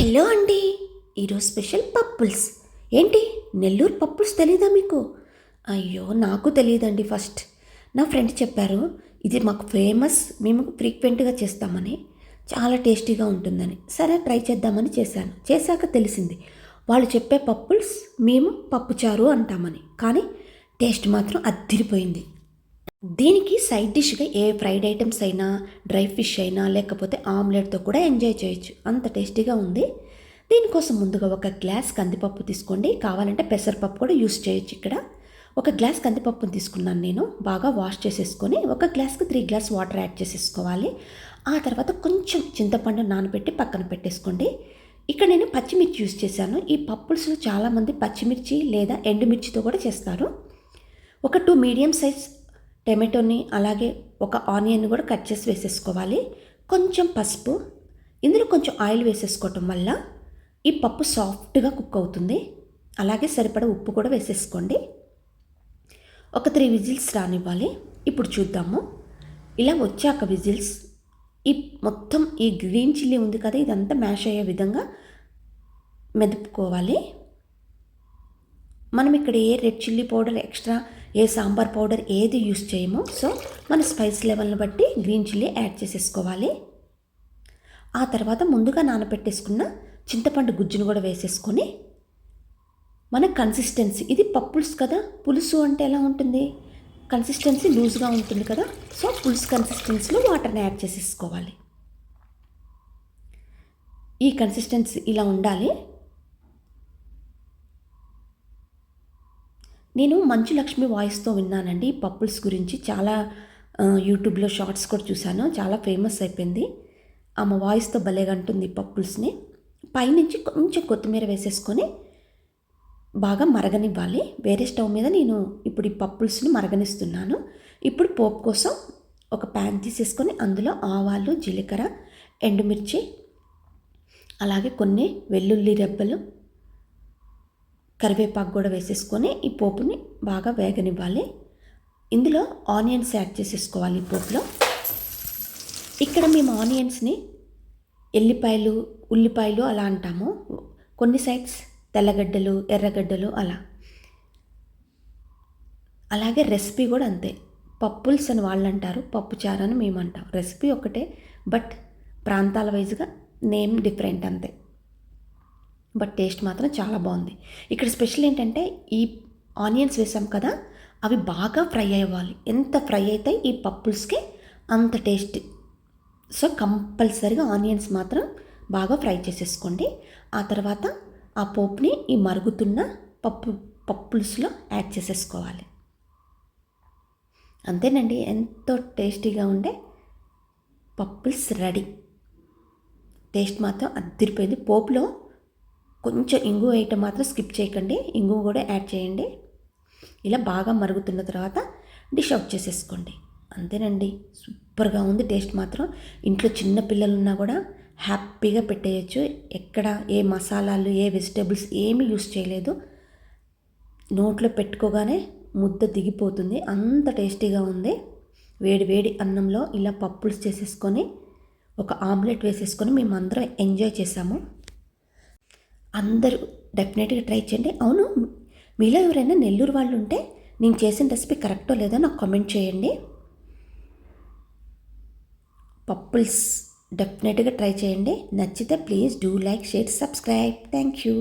Hello అండి. ఈరోజు special పప్పుల్స్. ఏంటి? నెల్లూరు పప్పుల్స్ తెలీదా మీకు? అయ్యో నాకు తెలియదండి ఫస్ట్. నా ఫ్రెండ్ చెప్పారు ఇది మాకు ఫేమస్ మేము ఫ్రీక్వెంట్గా చేస్తామని. చాలా టేస్టీగా ఉంటుందని. సరే ట్రై చేద్దామని చేశాను. చేశాక తెలిసింది వాళ్ళు చెప్పే పప్పుల్స్ మేము పప్పుచారు అంటామని. కానీ టేస్ట్ మాత్రం అద్దిరిపోయింది. దీనికి సైడ్ డిష్గా ఏ ఫ్రైడ్ ఐటమ్స్ అయినా డ్రై ఫిష్ అయినా లేకపోతే ఆమ్లెట్తో కూడా ఎంజాయ్ చేయొచ్చు. అంత టేస్టీగా ఉంది. దీనికోసం ముందుగా ఒక గ్లాస్ కందిపప్పు తీసుకోండి. కావాలంటే పెసరపప్పు కూడా యూస్ చేయొచ్చు ఇక్కడ. ఒక గ్లాస్ కందిపప్పును తీసుకున్నాను నేను. బాగా వాష్ చేసేసుకొని ఒక గ్లాస్కి త్రీ గ్లాస్ వాటర్ యాడ్ చేసేసుకోవాలి. ఆ తర్వాత కొంచెం చింతపండు నానబెట్టి పక్కన పెట్టేసుకోండి. ఇక్కడ నేను పచ్చిమిర్చి యూస్ చేశాను. ఈ పప్పుల్స్లో చాలామంది పచ్చిమిర్చి లేదా ఎండుమిర్చితో కూడా చేస్తారు. ఒక టూ మీడియం సైజ్ టమాటోని అలాగే ఒక ఆనియన్ కూడా కట్ చేసి వేసేసుకోవాలి. కొంచెం పసుపు ఇందులో కొంచెం ఆయిల్ వేసేసుకోవటం వల్ల ఈ పప్పు సాఫ్ట్గా కుక్ అవుతుంది. అలాగే సరిపడ ఉప్పు కూడా వేసేసుకోండి. ఒక త్రీ విజిల్స్ రానివ్వాలి. ఇప్పుడు చూద్దాము. ఇలా వచ్చాక విజిల్స్ ఈ మొత్తం ఈ గ్రీన్ చిల్లీ ఉంది కదా ఇదంతా మ్యాష్ అయ్యే విధంగా మెదుపుకోవాలి. మనం ఇక్కడ ఏ రెడ్ చిల్లీ పౌడర్ ఎక్స్ట్రా ఏ సాంబార్ పౌడర్ ఏది యూస్ చేయమో సో మన స్పైస్ లెవెల్ని బట్టి గ్రీన్ చిల్లీ యాడ్ చేసేసుకోవాలి. ఆ తర్వాత ముందుగా నానబెట్టేసుకున్న చింతపండు గుజ్జును కూడా వేసేసుకొని మన కన్సిస్టెన్సీ ఇది పప్పుల్స్ కదా పులుసు అంటే ఎలా ఉంటుంది? కన్సిస్టెన్సీ లూజ్గా ఉంటుంది కదా సో పులుసు కన్సిస్టెన్సీలో వాటర్ని యాడ్ చేసేసుకోవాలి. ఈ కన్సిస్టెన్సీ ఇలా ఉండాలి. నేను మంచు లక్ష్మి వాయిస్తో విన్నానండి. ఈ పప్పుల్స్ గురించి చాలా యూట్యూబ్లో షార్ట్స్ కూడా చూశాను. చాలా ఫేమస్ అయిపోయింది. ఆమె వాయిస్తో భలేగా అంటుంది పప్పుల్స్ని. పైనుంచి కొంచెం కొత్తిమీర వేసేసుకొని బాగా మరగనివ్వాలి. వేరే స్టవ్ మీద నేను ఇప్పుడు ఈ పప్పుల్స్ని మరగనిస్తున్నాను. ఇప్పుడు పోపు కోసం ఒక ప్యాన్ తీసేసుకొని అందులో ఆవాలు జీలకర్ర ఎండుమిర్చి అలాగే కొన్ని వెల్లుల్లి రెబ్బలు కరివేపాకు కూడా వేసేసుకొని ఈ పోపుని బాగా వేగనివ్వాలి. ఇందులో ఆనియన్స్ యాడ్ చేసేసుకోవాలి ఈ పోపులో. ఇక్కడ మేము ఆనియన్స్ని ఎల్లిపాయలు ఉల్లిపాయలు అలా అంటాము. కొన్ని సైడ్స్ తెల్లగడ్డలు ఎర్రగడ్డలు అలా. అలాగే రెసిపీ కూడా అంతే. పప్పుల్స్ అని వాళ్ళు అంటారు పప్పు చారు అని మేము అంటాం. రెసిపీ ఒకటే బట్ ప్రాంతాల వైజ్గా నేమ్ డిఫరెంట్ అంతే. బట్ టేస్ట్ మాత్రం చాలా బాగుంది. ఇక్కడ స్పెషల్ ఏంటంటే ఈ ఆనియన్స్ వేసాం కదా అవి బాగా ఫ్రై అవ్వాలి. ఎంత ఫ్రై అయితే ఈ పప్పుల్స్కి అంత టేస్ట్. సో కంపల్సరిగా ఆనియన్స్ మాత్రం బాగా ఫ్రై చేసేసుకోండి. ఆ తర్వాత ఆ పోపుని ఈ మరుగుతున్న పప్పు పప్పుల్స్లో యాడ్ చేసేసుకోవాలి. అంతేనండి ఎంతో టేస్టీగా ఉండే పప్పుల్స్ రెడీ. టేస్ట్ మాత్రం అద్దరిపోయింది. పోపులో కొంచెం ఇంగు వేయటం మాత్రం స్కిప్ చేయకండి. ఇంగు కూడా యాడ్ చేయండి. ఇలా బాగా మరుగుతున్న తర్వాత డిష్ అవుట్ చేసేసుకోండి. అంతేనండి. సూపర్గా ఉంది టేస్ట్ మాత్రం. ఇంట్లో చిన్న పిల్లలు ఉన్నా కూడా హ్యాపీగా పెట్టేయచ్చు. ఎక్కడ ఏ మసాలాలు ఏ వెజిటేబుల్స్ ఏమీ యూస్ చేయలేదు. నోట్లో పెట్టుకోగానే ముద్ద దిగిపోతుంది. అంత టేస్టీగా ఉంది. వేడి వేడి అన్నంలో ఇలా పప్పులు చేసేసుకొని ఒక ఆమ్లెట్ వేసేసుకొని మేము అందరం ఎంజాయ్ చేసాము. అందరూ డెఫినెట్గా ట్రై చేయండి. అవును మీలో ఎవరైనా నెల్లూరు వాళ్ళు ఉంటే నేను చేసిన రెసిపీ కరెక్టో లేదో నాకు కామెంట్ చేయండి. పప్పుల్స్ డెఫినెట్గా ట్రై చేయండి. నచ్చితే please do like share subscribe. Thank you